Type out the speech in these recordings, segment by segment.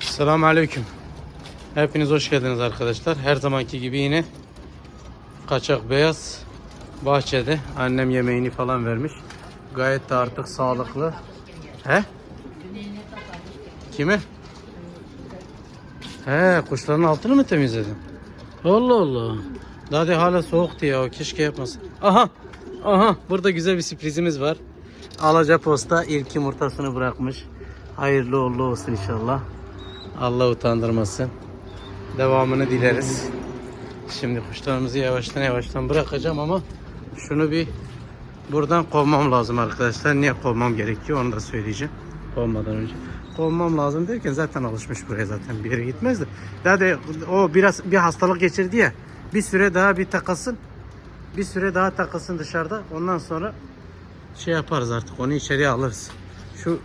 Selamun Aleyküm. Hepiniz hoş geldiniz arkadaşlar. Her zamanki gibi yine kaçak beyaz bahçede annem yemeğini falan vermiş. Gayet de artık sağlıklı. He? Kimi? He, kuşların altını mı temizledin? Allah Allah. Daha de hala soğuktu ya. Keşke yapmasın. Aha. Aha. Burada güzel bir sürprizimiz var. Alaca Posta ilk yumurtasını bırakmış. Hayırlı uğurlu olsun inşallah. Allah utandırmasın. Devamını dileriz. Şimdi kuşlarımızı yavaştan yavaştan bırakacağım ama şunu bir buradan kovmam lazım arkadaşlar. Niye kovmam gerekiyor onu da söyleyeceğim. Kovmadan önce. Kovmam lazım derken zaten alışmış buraya zaten bir yere gitmez. Daha de o biraz bir hastalık geçirdi ya. Bir süre daha bir takılsın. Bir süre daha takılsın dışarıda. Ondan sonra şey yaparız artık. Onu içeriye alırız. Şu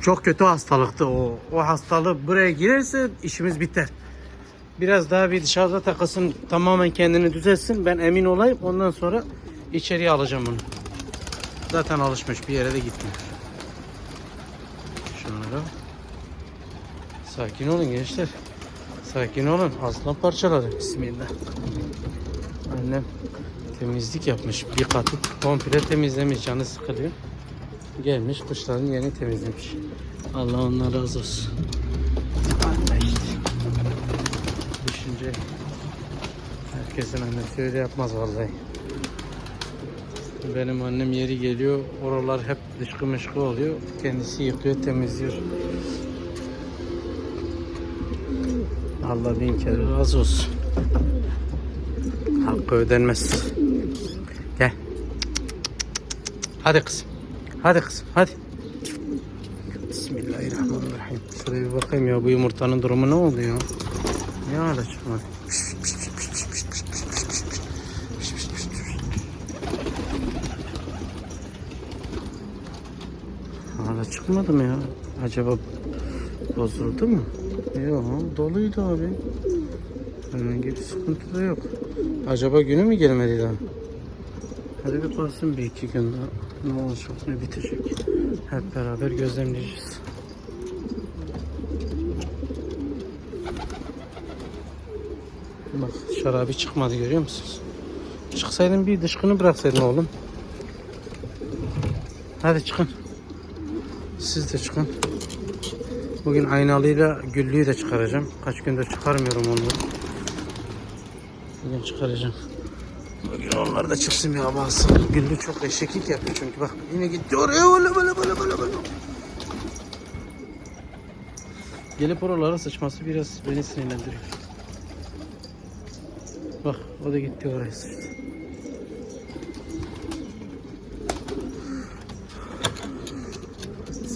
çok kötü hastalıktı o. O hastalığı buraya girerse işimiz biter. Biraz daha bir dışarıda takılsın, tamamen kendini düzelsin. Ben emin olayım. Ondan sonra içeriye alacağım bunu. Zaten alışmış bir yere de gitmiyor. Şunlara. Sakin olun gençler. Sakin olun. Aslan parçaları. Bismillah. Annem temizlik yapmış. Bir katı komple temizlemiş. Canı sıkılıyor. Gelmiş kuşların yerini temizlemiş. Allah ondan razı olsun. Düşünce herkesin annesi öyle yapmaz vallahi. Benim annem yeri geliyor, oralar hep dışkı mışkı oluyor. Kendisi yıkıyor, temizliyor. Allah bin kere razı olsun. Hakkı ödenmez. Gel. Hadi kızım. Hadi kızım hadi. Bismillahirrahmanirrahim. Şuraya bir bakayım ya bu yumurtanın durumu ne oldu ya? Ne hala çıkmadı? Hala çıkmadı mı ya? Acaba bozuldu mu? Yok doluydu abi. Herhangi bir sıkıntı da yok. Acaba günü mü gelmedi daha? Hadi bir kalsın bir iki gün daha. Ne olacak ne bitecek. Hep beraber gözlemleyeceğiz. Bak şarabi çıkmadı görüyor musunuz? Çıksaydın bir dışkını bıraksaydın oğlum. Hadi çıkın. Siz de çıkın. Bugün aynalıyla güllüyü de çıkaracağım. Kaç gündür çıkarmıyorum onları. Bugün çıkaracağım. Bugün onlar da çıksın hava alsın. Güllü çok eşeklik yapıyor çünkü bak yine gitti oraya öyle böyle böyle böyle böyle. Gelip oralara sıçması biraz beni sinirlendiriyor. Bak o da gitti oraya sıçtı.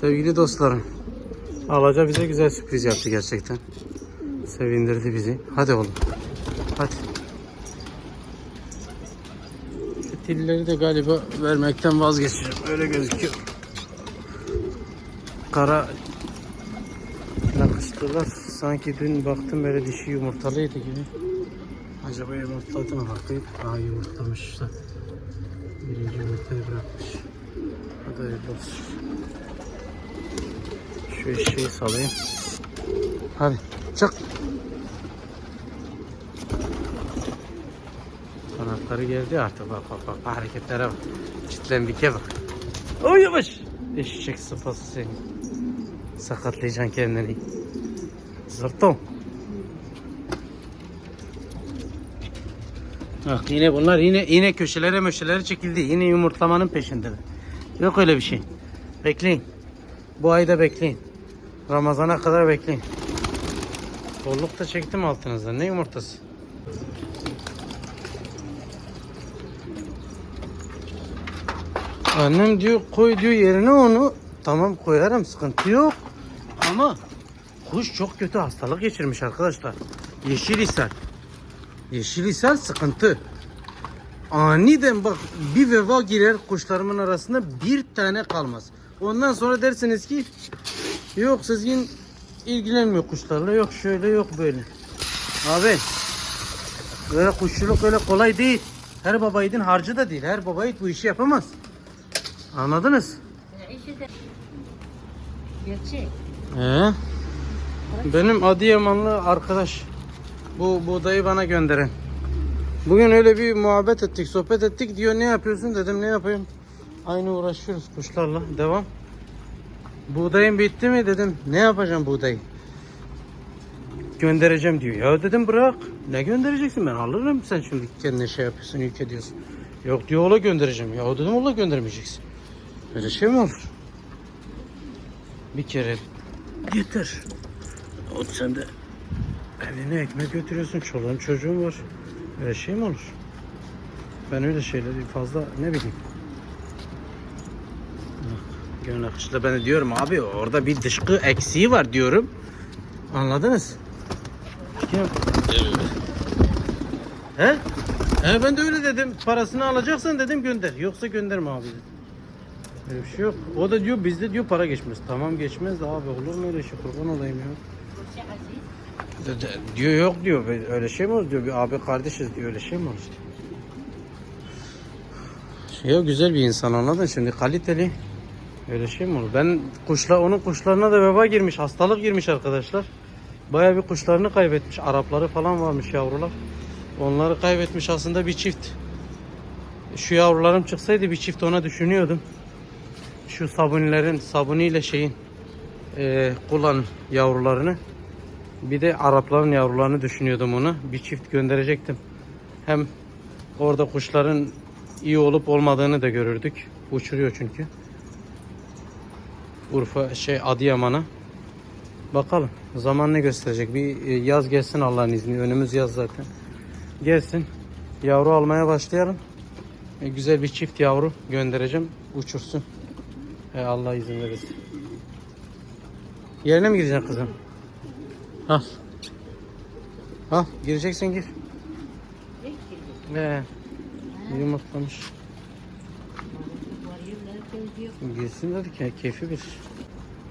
Sevgili dostlarım. Alaca bize güzel sürpriz yaptı gerçekten. Sevindirdi bizi. Hadi oğlum. Hadi. Şu tilleri de galiba vermekten vazgeçeceğim. Öyle gözüküyor. Kara nakışlılar. Sanki dün baktım böyle dişi yumurtalıydı gibi. Acaba yumurtladı mı bakayım? Aa yumurtlamış işte. Birinci yumurtayı bırakmış. Hadi hayırlı olsun. Şu eşeği salayım. Hadi çık. Kanatları geldi artık bak bak bak, hareketlere bak. Çitlenbike bak. Oy yavaş. Eşek sıpası seni. Sakatlayacaksın kendini. Zırtom. Bak yine bunlar yine yine köşelere möşelere çekildi. Yine yumurtlamanın peşindeler. Yok öyle bir şey. Bekleyin. Bu ayda bekleyin. Ramazana kadar bekleyin. Bolluk da çektim altınızda. Ne yumurtası? Annem diyor koy diyor yerine onu. Tamam koyarım sıkıntı yok. Ama kuş çok kötü hastalık geçirmiş arkadaşlar. Yeşil ishal. Yeşil ishal sıkıntı. Aniden bak bir veba girer kuşlarımın arasında bir tane kalmaz. Ondan sonra dersiniz ki yok sizin ilgilenmiyor kuşlarla yok şöyle yok böyle. Abi böyle kuşçuluk öyle kolay değil. Her baba yiğidin harcı da değil. Her baba yiğit bu işi yapamaz. Anladınız? İşte. Ee? Benim Adıyamanlı arkadaş bu buğdayı bana gönderen. Bugün öyle bir muhabbet ettik, sohbet ettik diyor ne yapıyorsun dedim ne yapayım. Aynı uğraşıyoruz kuşlarla. Devam. Buğdayın bitti mi dedim. Ne yapacağım buğdayı? Göndereceğim diyor. Ya dedim bırak. Ne göndereceksin ben alırım sen şimdi kendine şey yapıyorsun yük ediyorsun. Yok diyor ola göndereceğim. Ya dedim ola göndermeyeceksin. Öyle şey mi olur? Bir kere yeter. O sen de evine ekmek götürüyorsun. Çoluğun çocuğun var. Öyle şey mi olur? Ben öyle şeyleri fazla ne bileyim. Gönül akışta ben de diyorum abi orada bir dışkı eksiği var diyorum. Anladınız? Kim? He? He ben de öyle dedim. Parasını alacaksan dedim gönder. Yoksa gönderme abi dedim. Öyle bir şey yok. O da diyor bizde diyor para geçmez. Tamam geçmez de abi olur mu öyle şey kurban olayım ya. De- de- diyor yok diyor "Be- öyle şey mi olur diyor bir abi kardeşiz diyor öyle şey mi olur diyor. Ya güzel bir insan anladın şimdi kaliteli. Öyle şey mi olur? Ben kuşla onun kuşlarına da veba girmiş, hastalık girmiş arkadaşlar. Bayağı bir kuşlarını kaybetmiş. Arapları falan varmış yavrular. Onları kaybetmiş aslında bir çift. Şu yavrularım çıksaydı bir çift ona düşünüyordum. Şu sabunilerin, sabuniyle şeyin eee kullan yavrularını. Bir de Arapların yavrularını düşünüyordum ona. Bir çift gönderecektim. Hem orada kuşların iyi olup olmadığını da görürdük. Uçuruyor çünkü. Urfa şey Adıyaman'a. Bakalım zaman ne gösterecek. Bir e, yaz gelsin Allah'ın izniyle. Önümüz yaz zaten. Gelsin. Yavru almaya başlayalım. E, güzel bir çift yavru göndereceğim. Uçursun. E, Allah izin verirse. Yerine mi gireceksin kızım? Al. Al gireceksin gir. Ee, yumurtlamış. Girsin dedik ya keyfi bir.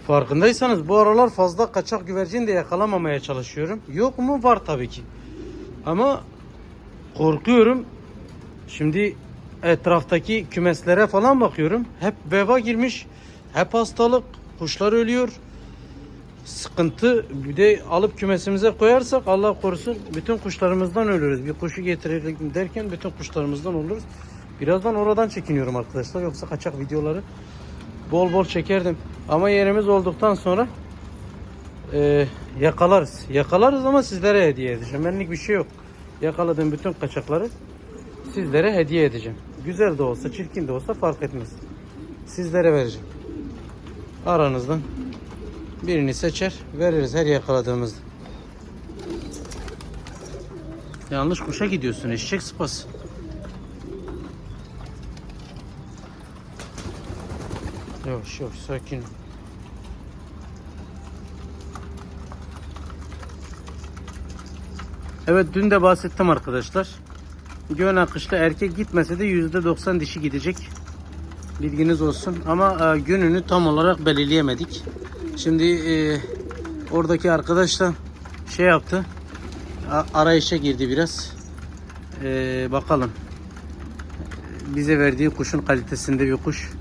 Farkındaysanız bu aralar fazla kaçak güvercin de yakalamamaya çalışıyorum. Yok mu? Var tabii ki. Ama korkuyorum. Şimdi etraftaki kümeslere falan bakıyorum. Hep veba girmiş. Hep hastalık. Kuşlar ölüyor. Sıkıntı. Bir de alıp kümesimize koyarsak Allah korusun bütün kuşlarımızdan ölürüz. Bir kuşu getirelim derken bütün kuşlarımızdan oluruz. Birazdan oradan çekiniyorum arkadaşlar. Yoksa kaçak videoları bol bol çekerdim. Ama yerimiz olduktan sonra e, yakalarız. Yakalarız ama sizlere hediye edeceğim. Benlik bir şey yok. Yakaladığım bütün kaçakları sizlere hediye edeceğim. Güzel de olsa, çirkin de olsa fark etmez. Sizlere vereceğim. Aranızdan birini seçer, veririz her yakaladığımızda. Yanlış kuşa gidiyorsun eşek sıpası. Yavaş yavaş sakin. Evet dün de bahsettim arkadaşlar. Gön akışta erkek gitmese de %90 dişi gidecek. Bilginiz olsun. Ama e, gününü tam olarak belirleyemedik. Şimdi e, oradaki arkadaş da şey yaptı. arayışa girdi biraz. E, bakalım. Bize verdiği kuşun kalitesinde bir kuş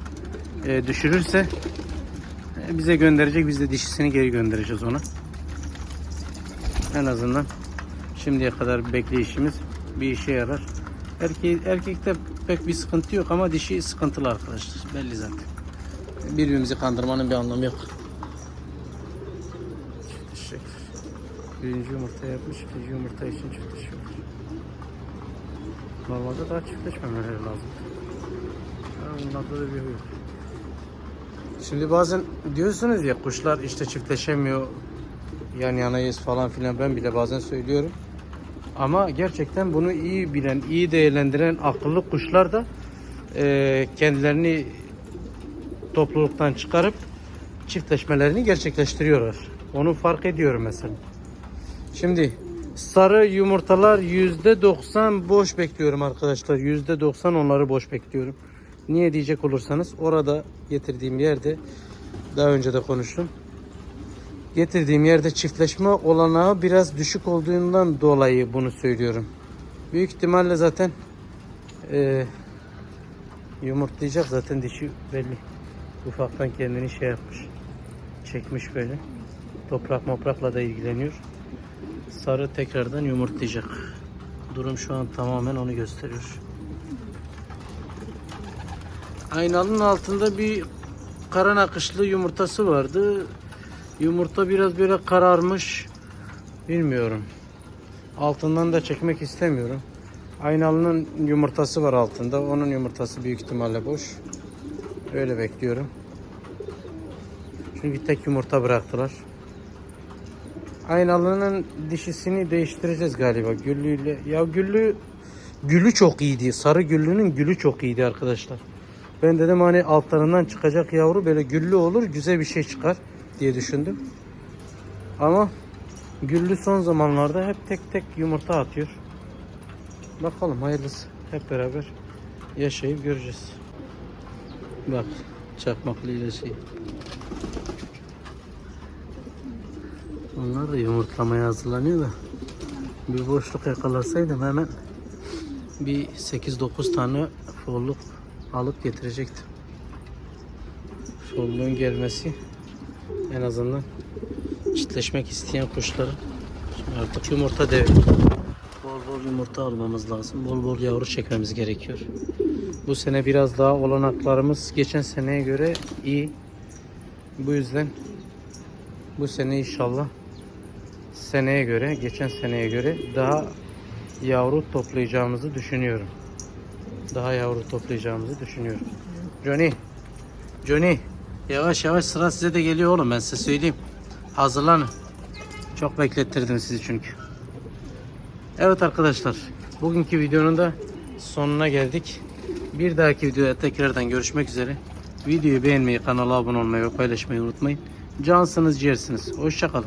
e, düşürürse e, bize gönderecek. Biz de dişisini geri göndereceğiz ona. En azından şimdiye kadar bekleyişimiz bir işe yarar. Erkeği, erkekte pek bir sıkıntı yok ama dişi sıkıntılı arkadaşlar. Belli zaten. Birbirimizi kandırmanın bir anlamı yok. Çiftleşecek. Birinci yumurta yapmış, ikinci yumurta için çiftleşiyor. Normalde daha çiftleşmemeleri lazım. Bunlarda da bir huy yok. Şimdi bazen diyorsunuz ya kuşlar işte çiftleşemiyor yan yanayız falan filan ben bile bazen söylüyorum. Ama gerçekten bunu iyi bilen, iyi değerlendiren akıllı kuşlar da eee, kendilerini topluluktan çıkarıp çiftleşmelerini gerçekleştiriyorlar. Onu fark ediyorum mesela. Şimdi sarı yumurtalar %90 boş bekliyorum arkadaşlar. %90 onları boş bekliyorum. Niye diyecek olursanız orada getirdiğim yerde daha önce de konuştum. Getirdiğim yerde çiftleşme olanağı biraz düşük olduğundan dolayı bunu söylüyorum. Büyük ihtimalle zaten eee yumurtlayacak zaten dişi belli. Ufaktan kendini şey yapmış. Çekmiş böyle. Toprak moprakla da ilgileniyor. Sarı tekrardan yumurtlayacak. Durum şu an tamamen onu gösteriyor. Aynalının altında bir kara nakışlı yumurtası vardı. Yumurta biraz böyle kararmış. Bilmiyorum. Altından da çekmek istemiyorum. Aynalının yumurtası var altında. Onun yumurtası büyük ihtimalle boş. Öyle bekliyorum. Çünkü tek yumurta bıraktılar. Aynalının dişisini değiştireceğiz galiba. Güllüyle. Ya güllü gülü çok iyiydi. Sarı güllünün gülü çok iyiydi arkadaşlar. Ben dedim hani altlarından çıkacak yavru böyle güllü olur, güzel bir şey çıkar diye düşündüm. Ama güllü son zamanlarda hep tek tek yumurta atıyor. Bakalım hayırlısı. Hep beraber yaşayıp göreceğiz. Bak çakmaklı ile. Onlar da yumurtlamaya hazırlanıyor da bir boşluk yakalasaydım hemen bir 8-9 tane folluk alıp getirecektim. Folluğun gelmesi en azından çiftleşmek isteyen kuşların Şimdi artık yumurta devri. Bol bol yumurta almamız lazım. Bol bol yavru çekmemiz gerekiyor. Bu sene biraz daha olanaklarımız geçen seneye göre iyi. Bu yüzden bu sene inşallah seneye göre, geçen seneye göre daha yavru toplayacağımızı düşünüyorum. Daha yavru toplayacağımızı düşünüyorum. Johnny, Johnny, yavaş yavaş sıra size de geliyor oğlum ben size söyleyeyim. Hazırlanın. Çok beklettirdim sizi çünkü. Evet arkadaşlar, bugünkü videonun da sonuna geldik. Bir dahaki videoda tekrardan görüşmek üzere. Videoyu beğenmeyi, kanala abone olmayı ve paylaşmayı unutmayın. Cansınız, ciğersiniz. Hoşçakalın.